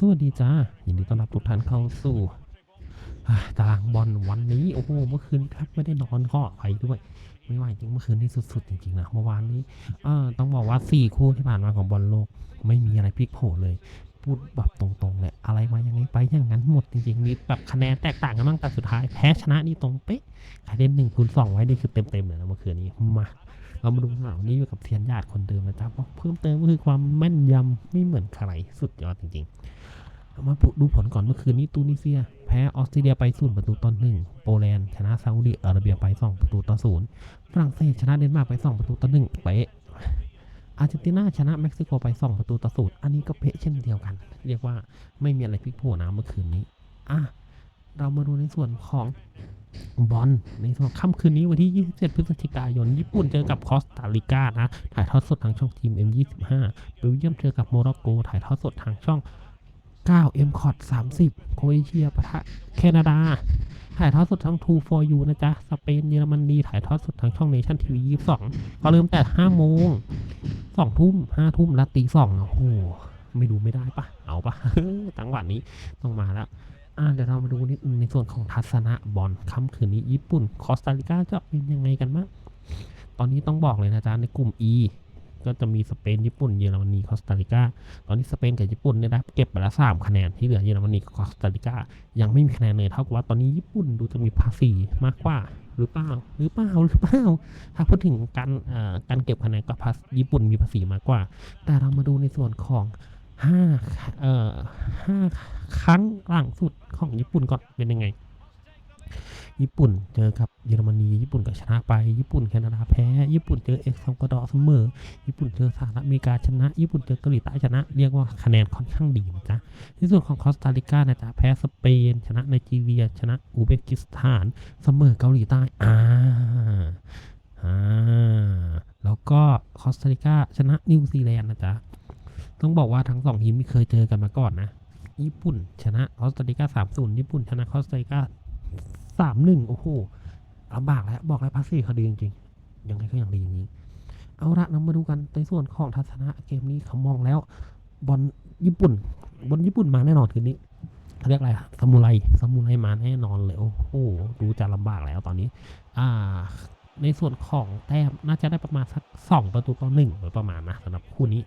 สวัสดีจ้ายินดีต้อนรับทุกท่านเข้าสู่ตารางบอลวันนี้โอ้โหเมื่อคืนครับไม่ได้นอนข้อไปด้วยไม่ไหวจริงเมื่อคืนนี้สุดๆจริงๆนะเมื่อวานนี้เออต้องบอกว่าสี่คู่ที่ผ่านมาของบอลโลกไม่มีอะไรพลิกโผเลย พูดแบบตรงๆเลยอะไรมาอย่างไงไปอย่างนั้นหมดจริงๆนี่แบบคะแนนแตกต่างกันบ้างแต่สุดท้ายแพ้ชนะนี่ตรงเป๊ะใครเล่นหนึ่งคูณสองไว้นี่คือเต็มๆเลยนะเมื่อคืนนี้มา เรามาดูข่าวนี้อยู่กับเทียนญาติคนเดิมนะจ๊ะเพราะเพิ่มเติมก็คือความแม่นยำไม่เหมือนใครสุดยอดจริงๆ มาดูผลก่อนเมื่อคืนนี้ตูนิเซีย แพ้ออสเตรเลียไปศูนย์ประตูต่อหนึ่งโปแลนด์ชนะซาอุดิอาระเบียไปสองประตูต่อศูนย์ฝรั่งเศสชนะเดนมาร์กไปสองประตูต่อหนึ่งเป๊ะอาร์เจนตินาชนะเม็กซิโกไปสองประตูต่อศูนย์อันนี้ก็เป๊ะเช่นเดียวกัน เรียกว่าไม่มีอะไรพลิกโผนะเมื่อคืนนี้อะเรามาดูในส่วนของ บอลในส่วนค่ำคืนนี้วันที่ 27 พฤศจิกายน ญี่ปุ่นเจอกับคอสตาริกานะ ถ่ายทอดสดทางช่องทีม M25 เบลเยียมเจอกับโมร็อกโก ถ่ายทอดสดทางช่อง 9 M c o t 30 โคเอเชียปะทะแคนาดา ถ่ายทอดสดทาง2 for you นะจ๊ะ สเปนเยอรมนีถ่ายทอดสดทางช่องเนชั่นทีวี22ก็เริ่มแต่ 5 โมง 2 ทุ่ม 5 ทุ่มและตี2โอ้โหไม่ดูไม่ได้ปะเอาปะจังหวะนี้ต้องมาแล้ว เดี๋ยวเรามาดูนิดในส่วนของทัศนะบอลค่ำคืนนี้ญี่ปุ่นคอสตาริกาจะเป็นยังไงกันบ้างตอนนี้ต้องบอกเลยนะจ๊ะในกลุ่ม E ก็จะมีสเปนญี่ปุ่นเยอรมนีคอสตาริกาตอนนี้สเปนกับญี่ปุ่นเนี่ยได้เก็บไปแล้วสามคะแนนที่เหลือเยอรมนีกับคอสตาริกายังไม่มีคะแนนเลยเท่ากับว่าตอนนี้ญี่ปุ่นดูจะมีภาษีมากกว่าหรือเปล่าหรือเปล่าหรือเปล่าถ้าพูดถึงการเอ่อการเก็บคะแนนก็ญี่ปุ่นมีภาษีมากกว่า แต่เรามาดูในส่วนของ ห้าเอ่อห้าครั้งหลังสุดของญี่ปุ่นก่อนเป็นยังไง ญี่ปุ่นเจอกับเยอรมนีญี่ปุ่นก็ชนะไป ญี่ปุ่นแคนาดาแพ้ญี่ปุ่นเจอเอ็กซ์ซัลวาดอร์เสมอ ญี่ปุ่นเจอสหรัฐอเมริกาชนะ ญี่ปุ่นเจอเกาหลีใต้ชนะ เรียกว่าคะแนนค่อนข้างดีนะจ๊ะที่ส่วนของคอสตาริกานะจ๊ะแพ้สเปน ชนะไนจีเรีย ชนะอุเบกิสถานเสมอเกาหลีใต้อ่าอ่าแล้วก็คอสตาริกาชนะนิวซีแลนด์นะจ๊ะ ต้องบอกว่าทั้งสองทีมม่เคยเจอกันมาก่อนนะ ญี่ปุ่น ชนะคอสตาริกาสามศูนย์ญี่ปุ่นชนะคอสตาริกาสามหนึ่งโอ้โหลำบากแล้ว บอกแล้วพัสซี่เขาดีจริงๆ ยังไงก็ยังดีจริงๆเอาละเรามาดูกันในส่วนของทัศนะเกมนี้เขามองแล้วบอลญี่ปุ่นบอลญี่ปุ่นมาแน่นอนคืนนี้เขาเรียกอะไรอะซามูไรซามูไรมาแน่นอนเลย โอ้โหดูจะลำบากแล้วตอนนี้ อ่า ในส่วนของแต้มน่าจะได้ประมาณสักสองประตูต่อหนึ่งโดยประมาณนะสำหรับคู่นี้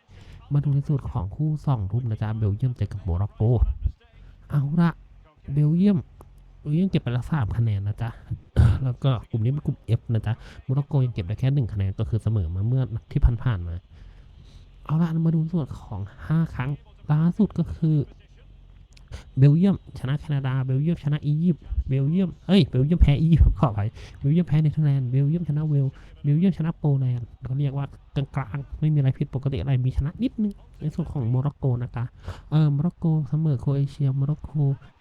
มาดูในส่วนของคู่สองทุ่มนะจ๊ะเบลเยียมเจอกับโมร็อกโก เอาละเบลเยียมเบลเยียมเก็บไปละสามคะแนนนะจ๊ะแล้วก็กลุ่มนี้เป็นกลุ่ม F นะจ๊ะโมร็อกโกยังเก็บได้แค่หนึ่งคะแนนก็คือเสมอมาเมื่อที่ผ่านๆมา เอาละมาดูส่วนของห้าครั้งล่าสุดก็คือ เบลเยียมชนะแคนาดา เบลเยียมชนะอียิปต์ เบลเยียมเอ้ย เบลเยียมแพ้อียิปต์ขอไปเบลเยียมแพ้เนเธอร์แลนด์ เบลเยียมชนะเวล เบลเยียมชนะโปแลนด์เขาเรียกว่ากลางๆ ไม่มีอะไรผิดปกติอะไร มีชนะนิดนึง ในส่วนของโมร็อกโกนะคะ เออ โมร็อกโกเสมอโครเอเชีย โมร็อกโก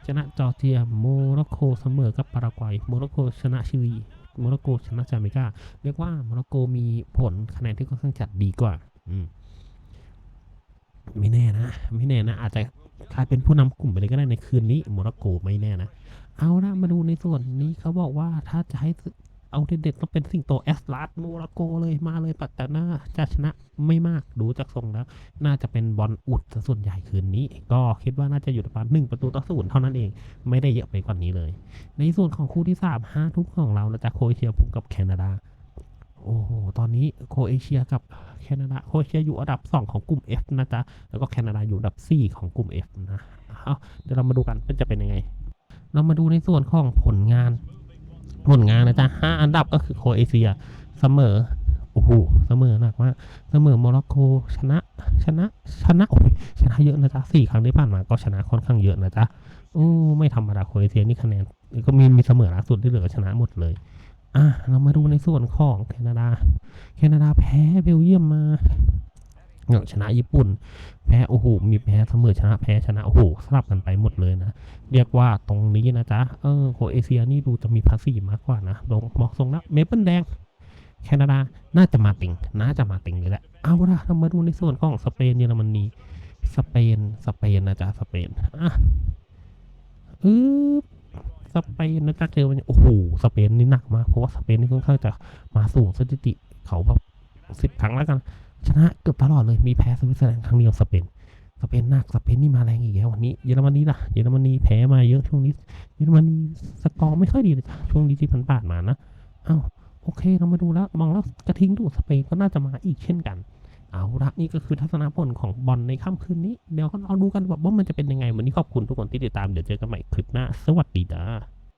ชนะจอร์เจีย โมร็อกโกเสมอกับปารากวัย โมร็อกโกชนะชิลี โมร็อกโกชนะจาเมกา เรียกว่าโมร็อกโกมีผลคะแนนที่ค่อนข้างจัดดีกว่า อืมไม่แน่นะ ไม่แน่นะ อาจจะ กลายเป็นผู้นำกลุ่มไปเลยก็ได้ในคืนนี้โมร็อกโกไม่แน่นะ เอาละมาดูในส่วนนี้เขาบอกว่าถ้าจะให้เอาเด็ดๆต้องเป็นสิ่งโตแอสลาสโมร็อกโกเลยมาเลยปัตตานาจะชนะไม่มากดูจากทรงแล้ว น่าจะเป็นบอลอุดส่วนใหญ่คืนนี้ ก็คิดว่าน่าจะอยู่ประมาณหนึ่งประตูต่อศูนย์เท่านั้นเอง ไม่ได้เยอะไปกว่านี้เลย ในส่วนของคู่ที่สามห้าทุกของเรานะจะโคเอเชียพบกับแคนาดา โอ้โห ตอนนี้โคเอเชียกับแคนาดาโคเอเชียอยู่อันดับ 2 ของกลุ่ม F นะจ๊ะ แล้วก็แคนาดาอยู่อันดับ 4 ของกลุ่ม F นะเอาเดี๋ยวเรามาดูกันว่าจะเป็นยังไง เรามาดูในส่วนของผลงาน ผลงานนะจ๊ะ5อันดับก็คือโคเอเชียเสมอโอ้โหเสมอหนักมากเสมอโมร็อกโกชนะ ชนะ ชนะโอ้ยชนะเยอะนะจ๊ะสี่ครั้งที่ผ่านมาก็ชนะค่อนข้างเยอะนะจ๊ะโอ้ไม่ธรรมดาโคเอเชียนี่คะแนนก็มีมีเสมอล่าสุดที่เหลือชนะหมดเลย อะเรามาดูในส่วนของแคนาดา แคนาดาแพ้เบลเยียมมาเนี่ยชนะญี่ปุ่น แพ้โอ้โหมีแพ้เสมอชนะแพ้ชนะโอ้โหสลับกันไปหมดเลยนะ เรียกว่าตรงนี้นะจ๊ะเออโคเอเชียนี่ดูจะมีภาษีมากกว่านะลงมองทรงแล้วเมเปิลแดง แคนาดาน่าจะมาติงน่าจะมาติงเลยแหละเอาละเรามาดูในส่วนของสเปนเยอรมนีสเปนสเปนนะจ๊ะสเปนอะอือ สเปนนะจ๊ะเจอมันโอ้โหสเปนนี่หนักมากเพราะว่าสเปนนี่ค่อนข้างจะมาสูงสถิติเขาแบบสิบครั้งแล้วกัน ชนะเกือบตลอดเลยมีแพ้สวิตเซอร์แลนด์ครั้งเดียวสเปนสเปนหนักสเปนนี่มาแรงอีกแล้ววันนี้เยอรมนีล่ะเยอรมนีแพ้มาเยอะช่วงนี้เยอรมนีสกอร์ไม่ค่อยดีเลยจ้ะช่วงนี้ที่ผ่านๆมานะอ้าวโอเคเรามาดูแล้วมองแล้วกระทิงดูสเปนก็น่าจะมาอีกเช่นกัน เอาละนี่ก็คือทัศนพลของบอลในค่ำคืนนี้ เดี๋ยวเราดูกันว่ามันจะเป็นยังไง วันนี้ขอบคุณทุกคนที่ติดตาม เดี๋ยวเจอกันใหม่คลิปหน้า สวัสดีจ้า